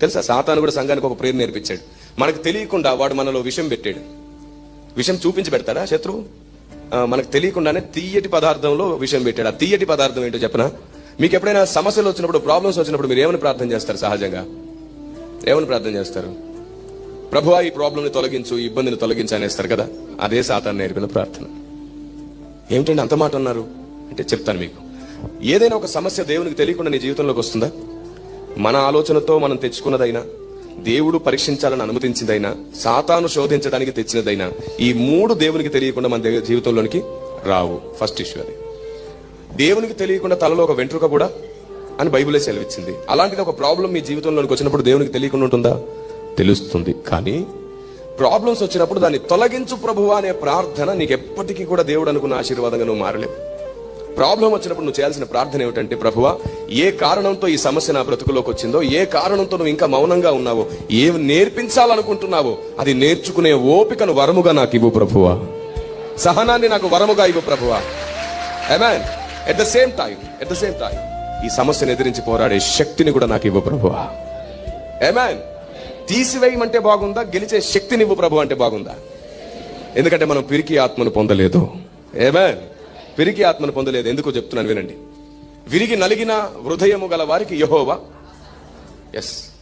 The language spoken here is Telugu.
తెలుసా? సాతాను కూడా సంఘానికి ఒక ప్రేరణ నేర్పించాడు. మనకు తెలియకుండా వాడు మనలో విషం పెట్టాడు. విషం చూపించి పెడతాడా శత్రువు? మనకు తెలియకుండానే తీయటి పదార్థంలో విషం పెట్టాడు. ఆ తీయటి పదార్థం ఏంటో చెప్పనా? మీకు ఎప్పుడైనా సమస్యలు వచ్చినప్పుడు ప్రాబ్లమ్స్ వచ్చినప్పుడు మీరు ఏమని ప్రార్థన చేస్తారు సహజంగా? ఏమని ప్రార్థన చేస్తారు? ప్రభువా ఈ ప్రాబ్లంని తొలగించు ఈ ఇబ్బందిని తొలగించు అనేస్తారు కదా? అదే సాతాను నేర్పిన ప్రార్థన. ఏమిటండి అంత మాట అన్నారు? అంటే చెప్తాను మీకు. ఏదైనా ఒక సమస్య దేవునికి తెలియకుండా నీ జీవితంలోకి వస్తుందా? మన ఆలోచనతో మనం తెచ్చుకున్నదైనా దేవుడు పరీక్షించాలని అనుమతించిందైనా సాతాను శోధించడానికి తెచ్చినదైనా ఈ మూడు దేవునికి తెలియకుండా మన జీవితంలోనికి రావు. ఫస్ట్ ఇష్యూ అది. దేవునికి తెలియకుండా తలలో ఒక వెంట్రుక కూడా అని బైబిలే సెలవిచ్చింది. అలాంటిది ఒక ప్రాబ్లం మీ జీవితంలోనికి వచ్చినప్పుడు దేవునికి తెలియకుండా ఉంటుందా? తెలుస్తుంది. కానీ ప్రాబ్లమ్స్ వచ్చినప్పుడు దాన్ని తొలగించు ప్రభువా అనే ప్రార్థన నీకు ఎప్పటికీ కూడా దేవుడు అనుకున్న ఆశీర్వాదంగా నువ్వు మారలేవు. ప్రాబ్లం వచ్చినప్పుడు నువ్వు చేయాల్సిన ప్రార్థన ఏమిటంటే ప్రభువా ఏ కారణంతో ఈ సమస్య నా బ్రతుకులోకి వచ్చిందో ఏ కారణంతో నువ్వు ఇంకా మౌనంగా ఉన్నావో ఏం నేర్పించాలనుకుంటున్నావో అది నేర్చుకునే ఓపికను వరముగా నాకు ఇవ్వు ప్రభువా. సహనాన్ని నాకు వరముగా ఇవ్వు ప్రభువా. Amen at the same time at the same time ఈ సమస్యను ఎదిరించి పోరాడే శక్తిని కూడా నాకు ఇవ్వు ప్రభువా. అమెన్ తీసివేయమంటే బాగుందా గెలిచే శక్తిని ఇవ్వు ప్రభు అంటే బాగుందా? ఎందుకంటే మనం పిరికి ఆత్మను పొందలేదు. ఏమేన్ విరిగి ఆత్మను పొందలేదు. ఎందుకో చెప్తున్నాను వినండి. విరిగి నలిగిన హృదయము గల వారికి యహోవా. ఎస్